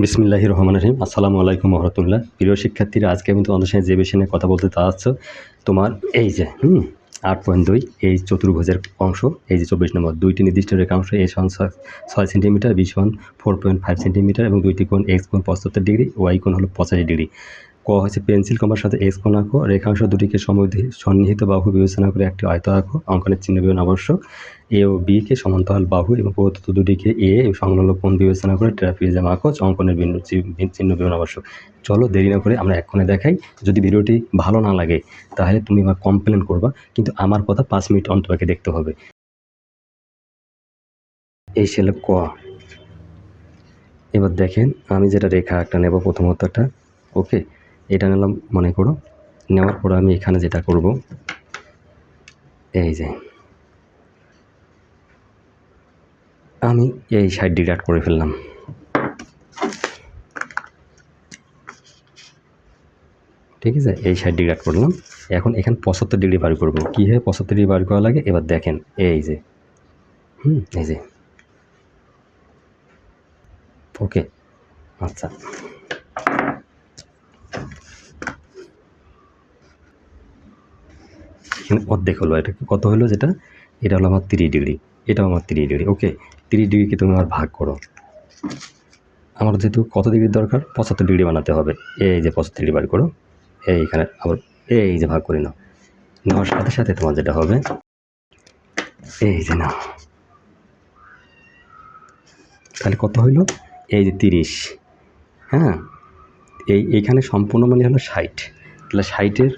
বিসমিল্লাহি রহমান রহিম। আসসালামু আলাইকুম রহমতুল্লাহ। প্রিয় শিক্ষার্থীরা, আজকে আমি তোমাদের সঙ্গে যে বিষয় নিয়ে কথা বলতে চাচ্ছ, তোমার এই যে, হুম, আট পয়েন্ট দুই, এই চতুর্ভুজের অংশ, এই যে চব্বিশ নম্বর, দুইটি নির্দিষ্ট রেখাংশ এস ওয়ান ছয়- সেন্টিমিটার বিশ one four point five centimetre এবং দুইটি কোণ এক্স কোণ পঁচাত্তর ডিগ্রি ওয়াই কোন হলো পঁচাশি ডিগ্রি। ক হচ্ছে পেন্সিল কমার সাথে এক্স আঁকো, রেখাংশ দুটিকে সমুদ্রে সন্নিহিত বাহু বিবেচনা করে একটি আয়ত আঁকো, অঙ্কনের চিহ্ন বিবরণ আবশ্যক। এ ও বি কে সমান্তরাল বাহু এবং প্রদত্ত দুটিকে এ এবং সংলগ্ন কোণ বিবেচনা করে ট্রাপিজম আঁকো অঙ্কনের চিহ্ন বিবরণ আবশ্যক। চলো দেরি না করে আমরা এক্ষণে দেখাই। যদি ভিডিওটি ভালো না লাগে, তাহলে তুমি আমার কমপ্লেন করবা, কিন্তু আমার কথা পাঁচ মিনিট অন্তরকে দেখতে হবে। এই ছিল ক এবার দেখেন, আমি যেটা রেখা একটা নেব প্রথমত একটা ওকে? এটা নিলাম, মনে করো। নেওয়ার পর আমি এখানে যেটা করব, এই যে, আমি এই সাইড আট করে ফেললাম। ঠিক আছে, এই সাইড ডিগ্রি করলাম। এখন এখানে পঁচাত্তর ডিগ্রি বার করব। কীভাবে পঁচাত্তর ডিগ্রি বার করা লাগে? এবার দেখেন, এই যে, হুম, এই যে। ওকে আচ্ছা। অর্ধেক হলো। এটা কত হলো যেটা? এটা হলো আমার তিরিশ ডিগ্রি। এটাও আমার তিরিশ ডিগ্রি। ওকে, তিরিশ ডিগ্রিকে তুমি আমার ভাগ করো। আমার যেহেতু কত ডিগ্রি দরকার? পঁচাত্তর ডিগ্রি বানাতে হবে। এই যে পঁচাত্তর ডিগ্রি বার করো। এইখানে আবার এই যে ভাগ করে নাও। নেওয়ার সাথে সাথে তোমার যেটা হবে, এই যে না তাহলে কত হইল? এই যে তিরিশ। হ্যাঁ? এই, এইখানে সম্পূর্ণ মানে হলো ষাট। তাহলে ষাটের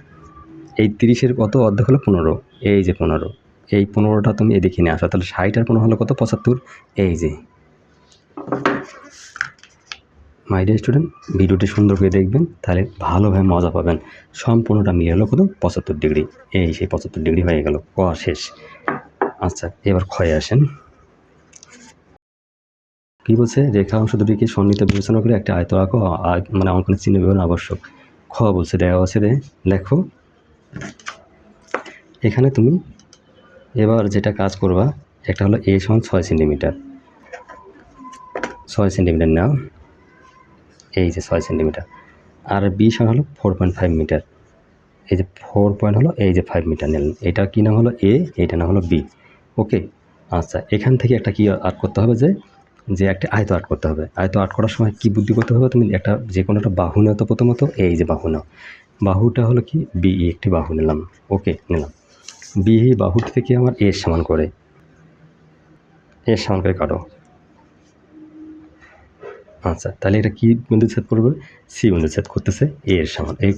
এই তিরিশের কত? অর্ধেক হলো পনেরো। এই যে পনেরো। এই পনেরোটা তুমি এদিকে নিয়ে আসো। তাহলে ষাট আর পনেরো হলো কত? পঁচাত্তর। এই যে। মাই ডিয়ার স্টুডেন্ট ভিডিওটি সুন্দর করে দেখবেন, তাহলে ভালোভাবে মজা পাবেন। সম্পূর্ণটা মিলে হলো কত? পঁচাত্তর ডিগ্রি। এই সেই পঁচাত্তর ডিগ্রি হয়ে গেল। ক, শেষ। আচ্ছা এবার ক্ষয়ে আসেন। কী বলছে? রেখা অংশ দুটিকে সন্নিহিত বিবেচনা করে একটা আয়ত আঁকো মানে অঙ্কনের চিহ্ন বিবরণ আবশ্যক। খ বলছে, দেওয়া আছে রে। লেখো। এখানে তুমি এবার যেটা কাজ করবা, একটা হলো এ সমান ছয় সেন্টিমিটার। ছয় সেন্টিমিটার নাও। এই যে ছয় সেন্টিমিটার। আর বি সমান হলো ফোর পয়েন্ট ফাইভ মিটার এই যে ফোর পয়েন্ট হলো, এই যে ফাইভ মিটার নিলেন এটা কী নাম হলো এ এইটা নাম হলো বি ওকে আচ্ছা এখান থেকে একটা কি আর্ট করতে হবে যে যে একটা আয়ত আর্ট করতে হবে। আয়ত আর্ট করার সময় কি বুদ্ধি করতে হবে? তুমি একটা যে কোনো একটা বাহু নাও তো প্রথমত, এই যে বাহু নাও। বাহুটা হলো কি? বি একটি বাহু নিলাম। ওকে নিলাম। বি এই বাহুটি থেকে আমার এর সমান করে। এর সমান করে কাটো। আচ্ছা তাহলে এটা কি বিন্দু ছেদ করবে? সি বিন্দু ছেদ করতেছে এ এর সমান। এই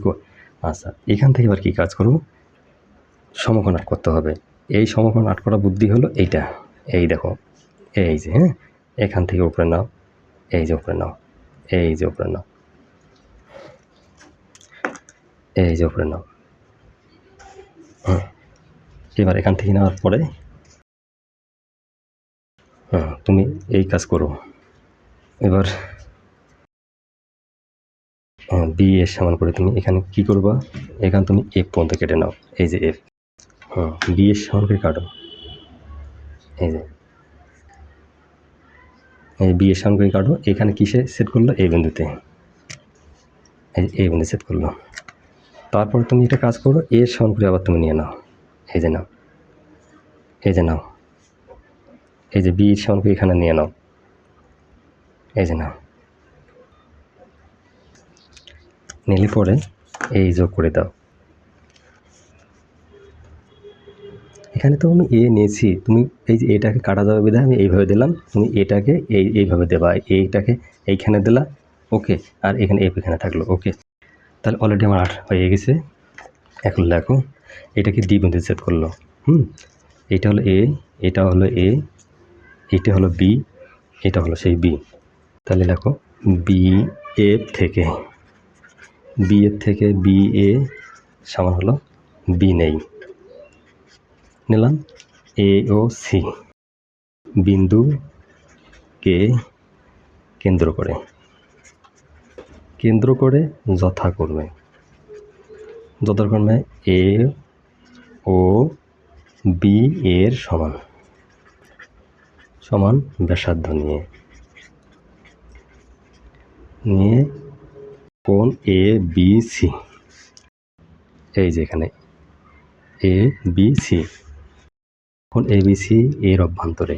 আচ্ছা এখান থেকে এবার কি কাজ করব? সমকোণ আট করতে হবে। এই সমকোণ আট করা বুদ্ধি হলো এইটা। এই দেখো, এই যে হ্যাঁ? এখান থেকে উপরে নাও। এই যে, উপরে নাও। এই যে, উপরে নাও। এই যে উপরে নাও। হুম এবার এখান থেকে নেওয়ার পরে হুম তুমি এই কাজ করো। এবার বি এর সমান করে তুমি এখানে কি করবা? এখানে তুমি এফ পর্যন্ত কেটে নাও। এই যে এফ হ্যাঁ বি এর সমান করে কাটো। এই যে। এই বি এর সমান করে কাটো। এখানে কিসে সেট করল? এই বিন্দুতে। এই বিন্দু সেট করল। তারপর তুমি এটা কাজ করো এর সমান করে আবার তুমি নিয়ে নাও। এই যে নাও। এই যে নাও। এই যে বি এর সমান করে এখানে নিয়ে নাও। এই যে নাও। নিলে পরে এই যোগ করে দাও। এখানে তো আমি এ নিয়েছি। তুমি এই যে এটাকে কাটা যাবে বিধায় আমি এইভাবে দিলাম। তুমি এটাকে এই, এইভাবে দেবা। এইটাকে এইখানে দিলা। ওকে। আর এখানে এফ এখানে থাকল। ওকে। তাহলে অলরেডি আমার আট হয়ে গেছে। এখন লেখো এটাকে ডি বিন্দু সেট করল। হুম? এটা হলো এ এটা হলো এ এটা হলো বি এটা হলো সেই বি তাহলে লেখো বি এফ থেকে বি এর থেকে বি এ সমান হলো বি নেই। নিলাম এ ও সি বিন্দু কে কেন্দ্র করে। কেন্দ্র করে যথাক্রমে যথাক্রমে এ ও বি এর সমান। সমান ব্যাসার্ধ নিয়ে। নিয়ে কোন এ বি সি। এই যে এখানে এ বি সি। কোন এ বি সি এর অভ্যন্তরে।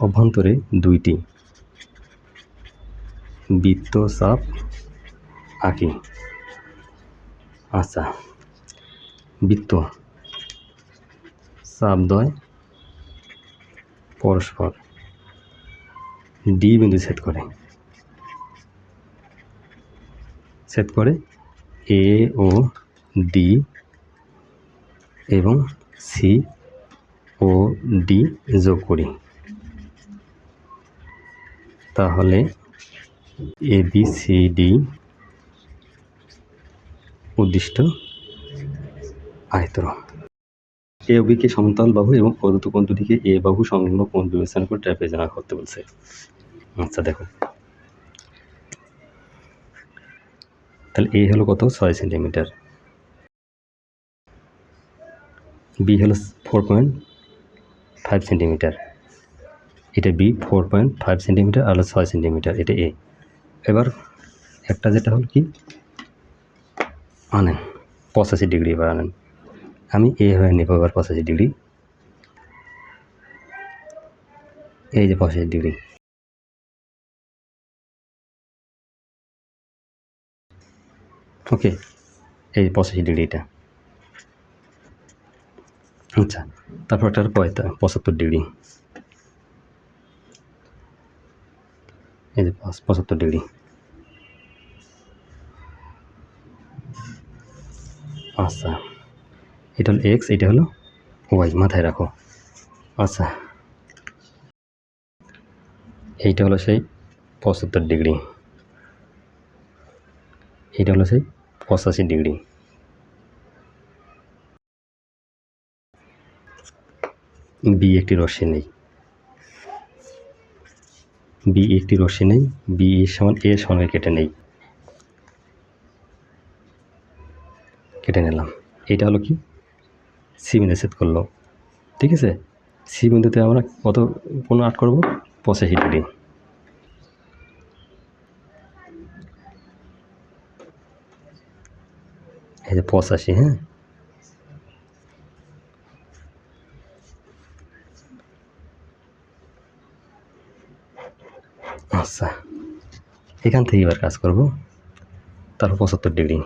অভ্যন্তরে দুইটি বৃত্ত চাপ আঁকি। আচ্ছা বৃত্ত চাপদ্বয় পরস্পর ডি বিন্দু ছেদ করে। ছেদ করে এ ও ডি এবং সি ও ডি যোগ করি। তাহলে এ বি সি ডি উদ্দিষ্ট আয়তন এ অবিকে সমতল বাহু এবং প্রদত্ত কোণ দুটিকে এ বাহু সংলগ্ন কোণ বিবেচনা করে ট্র্যাপেজনা করতে বলছে। আচ্ছা দেখো। তাহলে এ হলো কত? ছয় সেন্টিমিটার। বি হলো ফোর পয়েন্ট ফাইভ সেন্টিমিটার। এটা B four point five centimetre আর হলো ছয় সেন্টিমিটার। এটা এ এবার একটা যেটা হল কি? আনেন, পঁচাশি ডিগ্রি এবার আনেন। আমি এ হয়ে নেব এবার পঁচাশি ডিগ্রি। এই যে পঁচাশি ডিগ্রি। ওকে, এই যে পঁচাশি ডিগ্রি এটা। আচ্ছা তারপর একটা পঁয়তা পঁচাত্তর ডিগ্রি। এই যে পাঁচ- পঁচাত্তর ডিগ্রি আচ্ছা এটা হলো এক্স এটা হলো ওয়াই মাথায় রাখো। আচ্ছা এইটা হলো সেই পঁচাত্তর ডিগ্রি এইটা হলো সেই পঁচাশি ডিগ্রি বি একটি রশ্মি নেই। বি একটি রশ্মি নেই, বি সমান এ সঙ্গে কেটে নেই। কেটে নিলাম। এটা হলো কি? সি বিন্দু সেট করল। ঠিক আছে? সি বিন্দুতে আমরা কত কোন আট করব? পঁচাশি ডিগ্রি। এই যে পঁচাশি হ্যাঁ? আচ্ছা এখান থেকে এবার কাজ করব। তারপর পঁচাত্তর ডিগ্রি।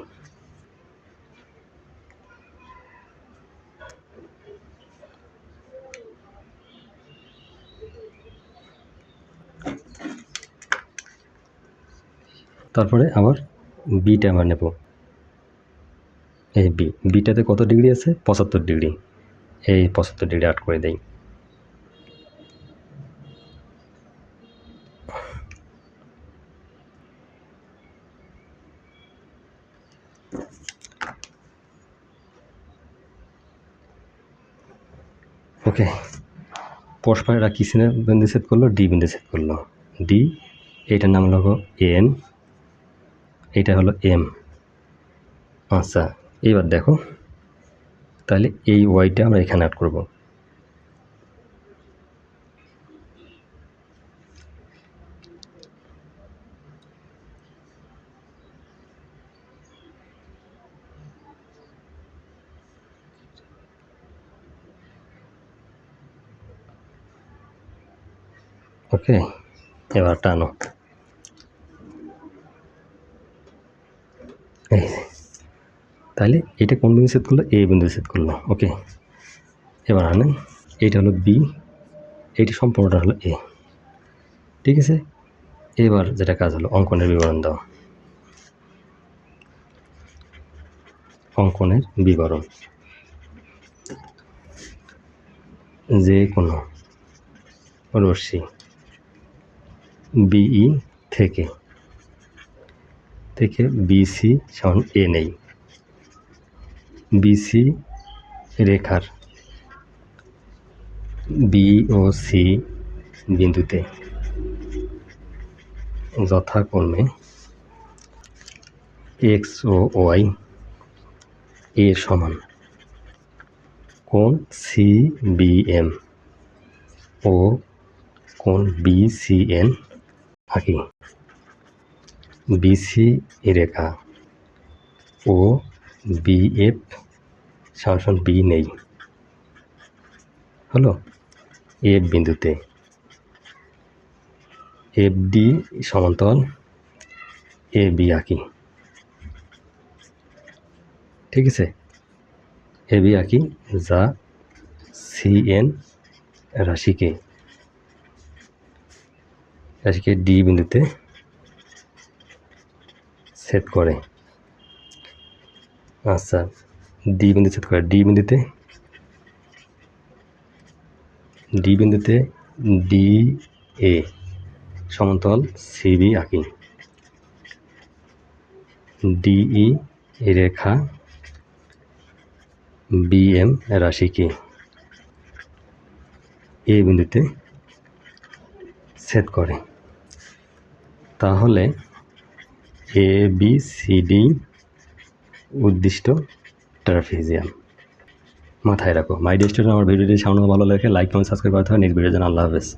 তারপরে আবার বিটা আমরা নেব। এই বিটাতে কত ডিগ্রি আছে? পঁচাত্তর ডিগ্রি। এই পঁচাত্তর ডিগ্রি আট করে দেই। ওকে। পরস্পর এরা কী সিনে বিন্দু সেট করল? ডি বিন্দু সেট করল। ডি, এইটার নাম হলো এন, এইটা হলো এম। আচ্ছা এইবার দেখো। তাহলে এই ওয়াইটা আমরা এখানে অ্যাড করব। ওকে এবার টানো। তাহলে এটা কোন বিন্দু সেট করল? এ বিন্দু সেট করল। ওকে এবার আনেন, এইটা হলো বি এইটি সম্পূর্ণটা হলো এ ঠিক আছে? এবার যেটা কাজ হলো, অঙ্কনের বিবরণ দাও। অঙ্কনের বিবরণ। যে কোনো, রশ্মি। বিই থেকে থেকে বিসি সমান এ নেই। বিসি রেখার ও সি বিন্দুতে যথাক্রমে এক্স ও ওয়াই এর সমান কোণ সি বি এম ও কোণ বি সি এন আঁকি বিসি রেখা ও বিএফ সমান বি নেই। হলো এফ বিন্দুতে। এফ ডি সমান্তরাল, এ বি আঁকি। ঠিক আছে? এ বি আঁকি যা সি এন রাশিকে। রাশিকে ডি বিন্দুতে সেট করে। আচ্ছা ডি বিন্দু সেট করে। ডি বিন্দুতে ডি বিন্দুতে ডি এ সমান্তরাল সিবি আঁকি। ডিই রেখা বিএম রাশিকে এ বিন্দুতে সেট করে। তাহলে এ বি সি ডি উদ্দিষ্ট ট্রাফিজিয়াম মাথায় রাখো। মাই ডিস্টার আমার ভিডিওটি সামনে ভালো লাগে লাইক কমেন্ট সাবস্ক্রাইব করতে হবে নেক্সট ভিডিওর জন্য আল্লাহ হাফেজ।